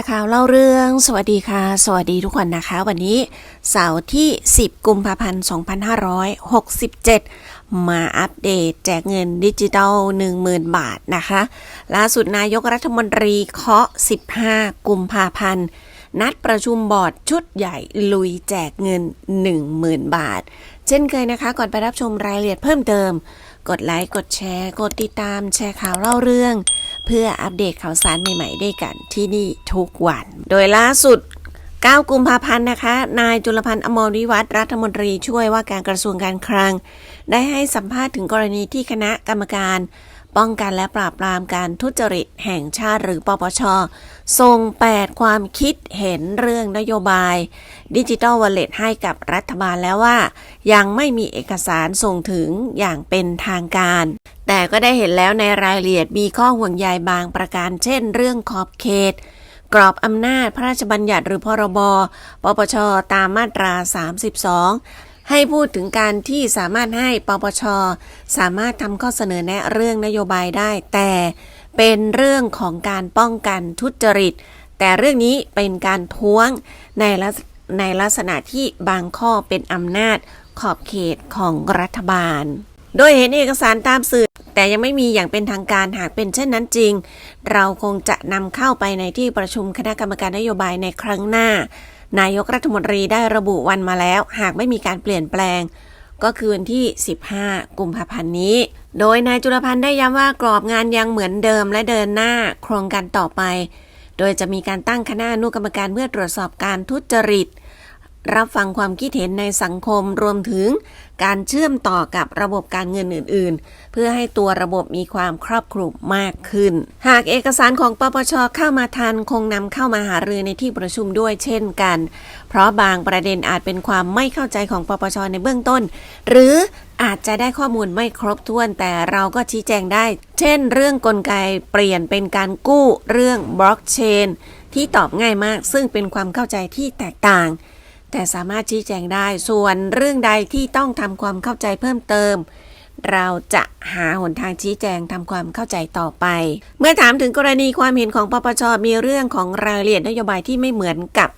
ร์ข่าวเล่าเรื่อง สวัสดีค่ะ สวัสดีทุกคนนะคะ วันนี้เสาร์ที่ 10 กุมภาพันธ์ 2567 มาอัปเดตแจกเงินดิจิทัล10,000 บาทนะคะ ล่าสุดนายกรัฐมนตรีเคาะ 15 กุมภาพันธ์ นัดประชุมบอร์ดชุดใหญ่ลุยแจกเงิน 10,000 บาท เช่นเคยนะคะ ก่อนไปรับชมรายละเอียดเพิ่มเติม กดไลค์ กดแชร์ กดติดตามแชร์ข่าวเล่าเรื่อง เพื่ออัปเดตข่าวสารใหม่ๆได้กันที่นี่ทุกวัน โดยล่าสุด 9 กุมภาพันธ์นะคะ นายจุลพันธ์อมรวิวัฒรัฐมนตรีช่วยว่าการกระทรวงการคลัง ได้ให้สัมภาษณ์ถึงกรณีที่คณะกรรมการ ป้องกันและปราบปรามการทุจริตแห่งชาติหรือปปช ส่ง 8 ความคิดเห็นเรื่องนโยบายดิจิ t a ลวอลเล็ตให้กับรัฐบาลแล้วว่า ยังไม่มีเอกสารส่งถึงอย่างเป็นทางการ แต่ก็ได้เห็นแล้วในรายละเอียดมีข้อห่วงใยบางประการเช่น เรื่องขอบเขตกรอบอำนาจพระราชบัญญัติหรือพรบ ปปช ตามมาตรา 32 ให้พูดถึงการที่สามารถให้ปปช สามารถทำข้อเสนอแนะเรื่องนโยบายได้ แต่เป็นเรื่องของการป้องกันทุจริต แต่เรื่องนี้เป็นการท้วงในลักในลักษณะที่บางข้อเป็นอำนาจขอบเขตของรัฐบาล โดยเห็นเอกสารตามสื่อ แต่ยังไม่มีอย่างเป็นทางการหากเป็นเช่นนั้นจริง เราคงจะนำเข้าไปในที่ประชุมคณะกรรมการนโยบายในครั้งหน้า นายกรัฐมนตรีได้ระบุวันมาแล้ว หากไม่มีการเปลี่ยนแปลง ก็คือวันที่ 15 กุมภาพันธ์นี้ โดยนายจุลพันธ์ได้ย้ำว่ากรอบงานยังเหมือนเดิมและเดินหน้าโครงการต่อไป โดยจะมีการตั้งคณะอนุกรรมการเพื่อตรวจสอบการทุจริต รับฟังความคิดเห็นในสังคมรวมถึงการเชื่อมต่อกับระบบการเงินอื่น ๆ เพื่อให้ตัวระบบมีความครอบคลุมมากขึ้น หากเอกสารของปปชเข้ามาทันคงนำเข้ามาหารือในที่ประชุมด้วยเช่นกัน เพราะบางประเด็นอาจเป็นความไม่เข้าใจของปปชในเบื้องต้น หรืออาจจะได้ข้อมูลไม่ครบถ้วนแต่เราก็ชี้แจงได้ เช่น เรื่องกลไกเปลี่ยนเป็นการกู้เรื่องบล็อกเชนที่ตอบง่ายมากซึ่งเป็นความเข้าใจที่แตกต่าง แต่สามารถชี้แจงได้ส่วนเรื่องใดที่ต้องทำความเข้าใจเพิ่มเติม เราจะหาหนทางชี้แจงทำความเข้าใจต่อไป เมื่อถามถึงกรณีความเห็นของปปชมีเรื่องของรายละเอียดนโยบายที่ไม่เหมือนกับ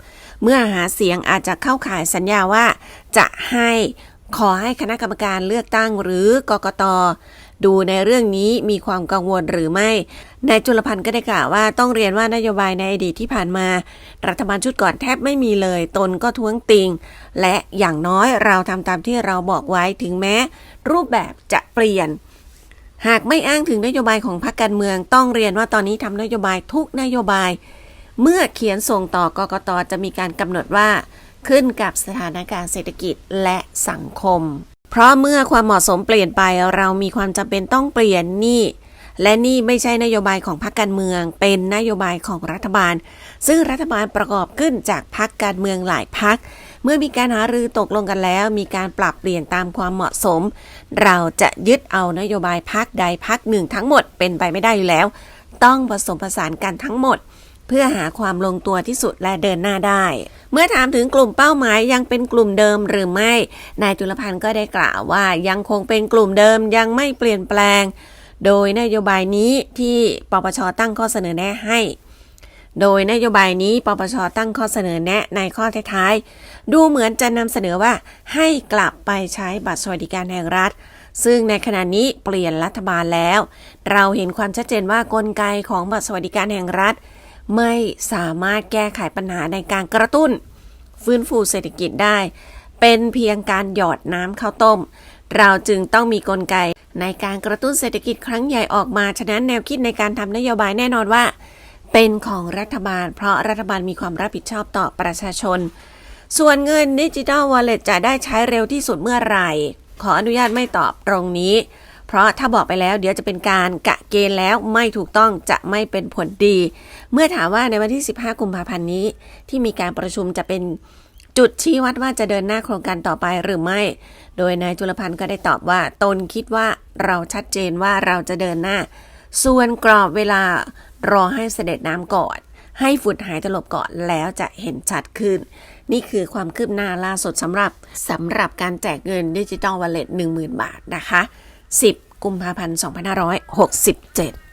เมื่อหาเสียงอาจจะเข้าข่ายสัญญาว่า จะให้ขอให้คณะกรรมการเลือกตั้งหรือกกต ดูในเรื่องนี้มีความกังวลหรือไม่นายจุลพันธ์ก็ได้กล่าวว่าต้องเรียนว่านโยบายในอดีตที่ผ่านมา รัฐบาลชุดก่อนแทบไม่มีเลย ตนก็ท้วงติง และอย่างน้อยเราทำตามที่เราบอกไว้ถึงแม้ รูปแบบจะเปลี่ยน หากไม่อ้างถึงนโยบายของพรรคการเมือง ต้องเรียนว่าตอนนี้ทำนโยบายทุกนโยบาย เมื่อเขียนส่งต่อกกตจะมีการกำหนดว่า ขึ้นกับสถานการณ์เศรษฐกิจและสังคม เพราะเมื่อความเหมาะสมเปลี่ยนไปเรามีความจำเป็นต้องเปลี่ยนนี่ และนี่ไม่ใช่นโยบายของพรรคการเมือง เป็นนโยบายของรัฐบาล ซึ่งรัฐบาลประกอบขึ้นจากพรรคการเมืองหลายพรรคเมื่อมีการหารือตกลงกันแล้ว มีการปรับเปลี่ยนตามความเหมาะสม เราจะยึดเอานโยบายพรรคใดพรรคหนึ่งทั้งหมดเป็นไปไม่ได้อยู่แล้ว ต้องผสมผสานกันทั้งหมด เพื่อหาความลงตัวที่สุดและเดินหน้าได้ เมื่อถามถึงกลุ่มเป้าหมายยังเป็นกลุ่มเดิมหรือไม่ นายจุลพันธ์ก็ได้กล่าวว่ายังคงเป็นกลุ่มเดิมยังไม่เปลี่ยนแปลง โดยนโยบายนี้ที่ปปชตั้งข้อเสนอแนะให้ โดยนโยบายนี้ปปชตั้งข้อเสนอแนะในข้อท้ายๆ ดูเหมือนจะนำเสนอว่าให้กลับไปใช้บัตรสวัสดิการแห่งรัฐซึ่งในขณะนี้เปลี่ยนรัฐบาลแล้ว เราเห็นความชัดเจนว่ากลไกของบัตรสวัสดิการแห่งรัฐ ไม่สามารถแก้ไขปัญหาในการกระตุ้น ฟื้นฟูเศรษฐกิจได้ เป็นเพียงการหยอดน้ำข้าวต้ม เราจึงต้องมีกลไกในการกระตุ้นเศรษฐกิจครั้งใหญ่ออกมา ฉะนั้นแนวคิดในการทำนโยบายแน่นอนว่า เป็นของรัฐบาล เพราะรัฐบาลมีความรับผิดชอบต่อประชาชน ส่วนเงินดิจิ t a ลวอลเล็ตจะได้ใช้เร็วที่สุดเมื่อไหร่ ขออนุญาตไม่ตอบตรงนี้ เพราะถ้าบอกไปแล้วเดี๋ยวจะเป็นการกะเกณฑ์แล้วไม่ถูกต้องจะไม่เป็นผลดี เมื่อถามว่าในวันที่ 15 กุมภาพันธ์นี้ ที่มีการประชุมจะเป็นจุดชี้วัดว่าจะเดินหน้าโครงการต่อไปหรือไม่ โดยนายจุลพันธ์ก็ได้ตอบว่า ตนคิดว่าเราชัดเจนว่าเราจะเดินหน้า ส่วนกรอบเวลารอให้เสด็จน้ำก่อน ให้ฝุ่นหายตลบก่อนแล้วจะเห็นชัดขึ้น นี่คือความคืบหน้าล่าสุดสำหรับสำหรับการแจกเงินดิจิตอลวอลเล็ต10,000 บาทนะคะ 10 กุมภาพันธ์ 2567